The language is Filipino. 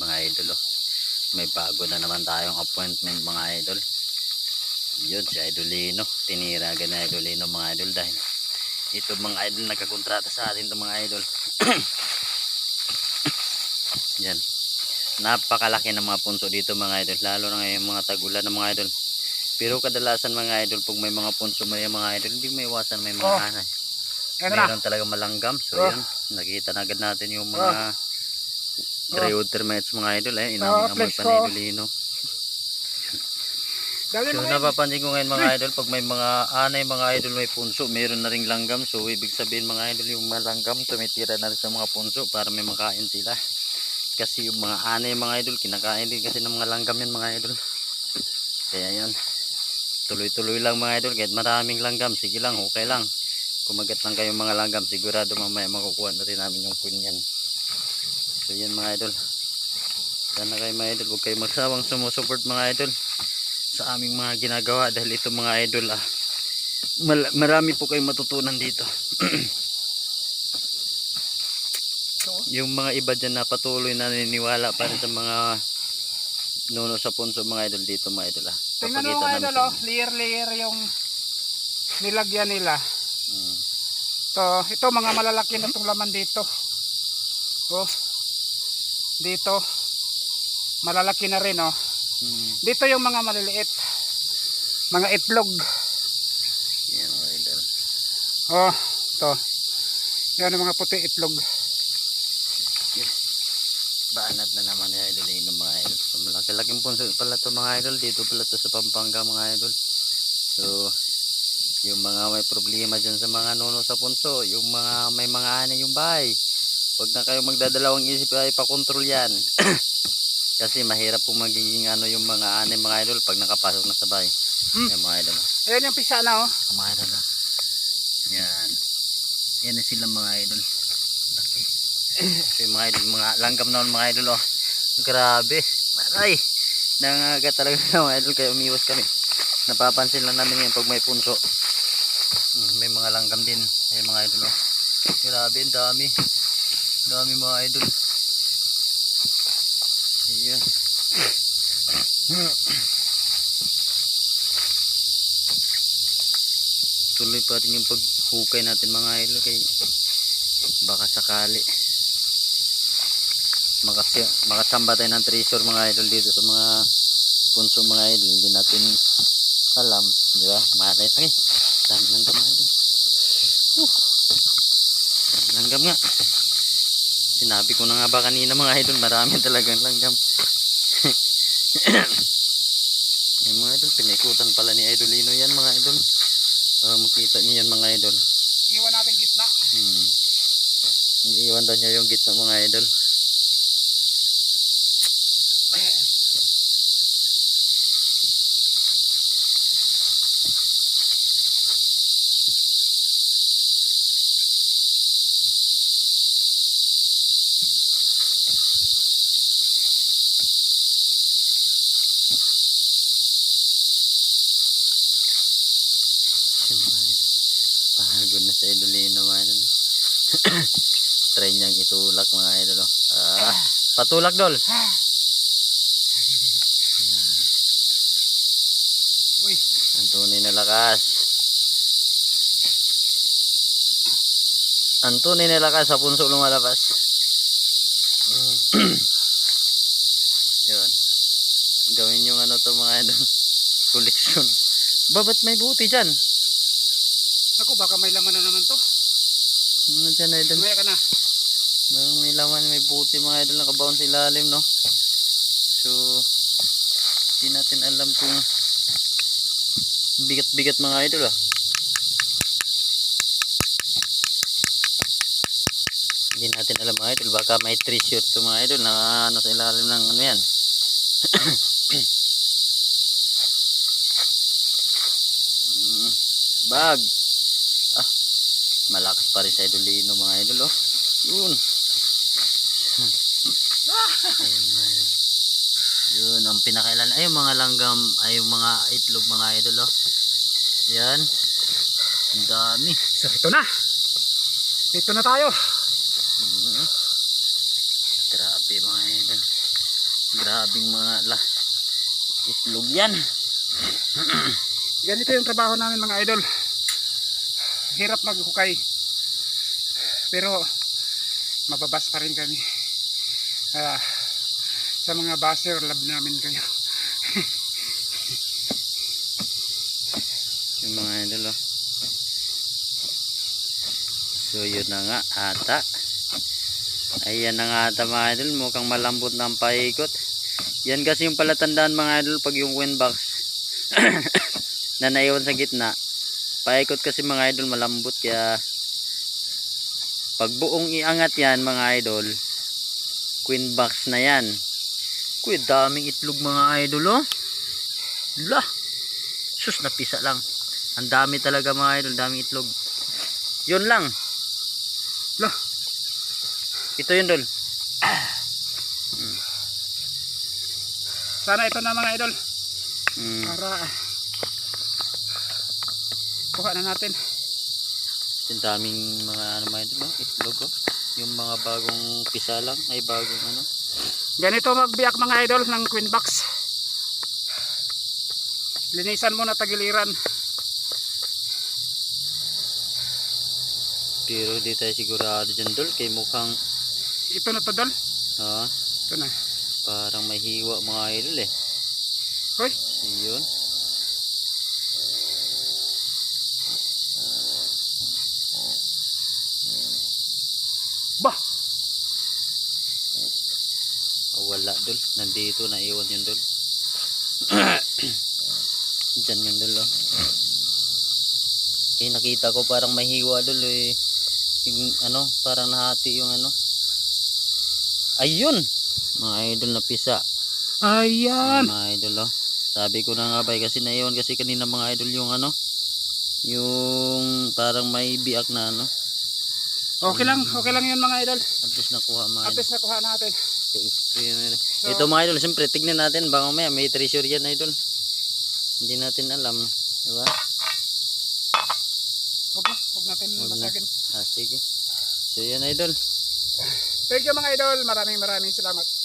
mga idol oh. may bago na naman tayong appointment mga idol yun si Idolino tinira agad na Idolino mga idol dahil ito mga idol nagkakontrata sa atin ito mga idol yan napakalaki ng mga punso dito mga idol lalo na ngayon mga tagulan ng mga idol pero kadalasan mga idol pag may mga punso may mga idol hindi may iwasan may mga Oh. anay na? Meron talaga malanggam. So, Oh. yun. Nakita na agad natin yung mga dry water mats mga idol. Eh. Oh, Inamoy-amoy pa ni Idolino. So, kayo. napapansin ko ngayon mga idol, pag may mga anay mga idol may punso, meron na ring langgam. So, ibig sabihin mga idol, yung malanggam tumitira na rin sa mga punso para may makain sila. Kasi yung mga anay mga idol, kinakain din kasi ng mga langgam yan mga idol. Kaya yan. Tuloy-tuloy lang mga idol, kahit maraming langgam, sige lang, okay lang. Kumagat lang kayong mga langgam, sigurado mamaya makukuha na rin namin yung kunyan. So yan mga idol. Sana kayo mga idol, huwag kayo magsawang sumusuport mga idol sa aming mga ginagawa dahil ito mga idol ah, mal- marami po kayong matutunan dito. yung mga iba dyan na patuloy na naniniwala pa rin sa mga nuno sa punso mga idol dito mga idol ah. Tingnan mo mga idol, oh. Layer layer yung nilagyan nila. Mm. To, ito mga malalaki na itong laman dito. Oh. Dito. Malalaki na rin oh. Mm. Dito yung mga maliliit. Mga itlog. Yan mga idol. Oh, to. Yan ang mga puti itlog. Baanat na naman ni idol yung mga idol. So, malaki-laking punso pala to mga idol. Dito pala to sa Pampanga mga idol. So, yung mga may problema dyan sa mga nuno sa punso, yung mga may mga anay yung bahay, huwag na kayo magdadalawang isip ay pakontrol yan. Kasi mahirap po magiging ano yung mga anay mga idol pag nakapasok na sa bahay. Hmm. Yan mga idol. Ayan yung pisa na oh. Mga idol. ah. Yan. Yan na sila mga idol. Laki. So, mga idol, mga langgam naman mga idol oh. Grabe. Maray. Nangagat talaga sila mga idol kaya umiwas kami. Napapansin lang namin ngayon pag may punso. Hmm, may mga langgam din. Ay mga idol oh. Grabe, ang dami. Dami mga idol. Ayan. Tuloy pa rin yung paghukay natin mga idol kay baka sakali. Makasi makasamba tayo ng treasure mga idol dito sa mga punso mga idol. Hindi natin alam di ba? Malay ay dami langgam mga idol. Uh, langgam nga sinabi ko na nga ba kanina mga idol marami talagang langgam ay mga idol pinikutan pala ni idolino yan mga idol para makita niyo yan mga idol Iwan natin gitna. Hmm. Iiwan daw niya yung gitna mga idol. Sa idolino mga idol. Try niyang itulak mga idol. oh. Ah, patulak dol. Ang tunay na lakas. Ang tunay na lakas sa punso lumalabas. Yun. Gawin yung ano to mga idol. Koleksyon. Babat may buti dyan. Naku baka may laman na naman to. Mga dyan idol. Mamaya ka na. Parang may laman, may puti mga idol nakabaon sa ilalim, no? So, di natin alam kung bigat-bigat mga idol, ah. Hindi natin alam mga idol, baka may treasure to mga idol na ano sa ilalim ng ano yan. Mm, Bag. Malakas pa rin sa idolino mga idol, oh. Yun. Ayun, idol. Yun, ang pinakailan. Ay, mga langgam, ay mga itlog mga idol, oh. Yan. Ang dami. So ito na. Dito na tayo. Mm. Grabe mga idol. Grabing mga la. Itlog yan. Ganito yung trabaho namin mga idol. Hirap maghukay. Pero mababas pa rin kami. Ah, sa mga baser, love namin kayo. Yung mga idol oh. So yun na nga ata. Ayan na nga ata mga idol. Mukhang malambot na paikot. Yan kasi yung palatandaan mga idol pag yung wind box na naiwan sa gitna. Paikot kasi mga idol malambot kaya pag buong iangat yan mga idol queen box na yan. Kuy daming itlog mga idol oh. La. Sus napisa lang. Ang dami talaga mga idol, daming itlog. Yun lang. Lah. Ito yun dol. Sana ito na mga idol. Mm. Para kuha na natin. Yung daming mga ano mga no? itlog oh. Yung mga bagong pisa lang, ay bagong ano. Ganito magbiyak mga idol ng queen box. Linisan mo na tagiliran. Pero di tayo sigurado dyan dol, kay mukhang, Ito na to dol. ah, Ito na. parang may hiwa mga idol eh. Hoy, Yun. bah. Oh, wala dol. Nandito na iwan yun dol. Diyan yun dol oh. Kaya nakita ko parang may hiwa dol eh. Yung, ano, parang nahati yung ano. Ayun! Mga idol na pisa. Ayan. Mga idol oh. Sabi ko na nga ba eh, kasi naiwan kasi kanina mga idol yung ano. Yung parang may biak na ano. Okay lang, okay lang yun mga idol. Least nakuha mga least nakuha natin. Ito mga idol, siyempre tignan natin baka mamaya may treasure yan idol. Hindi natin alam, di ba? Huwag na, huwag natin Huwag na. Ah, sige. So yan idol. Thank you mga idol. Maraming maraming salamat.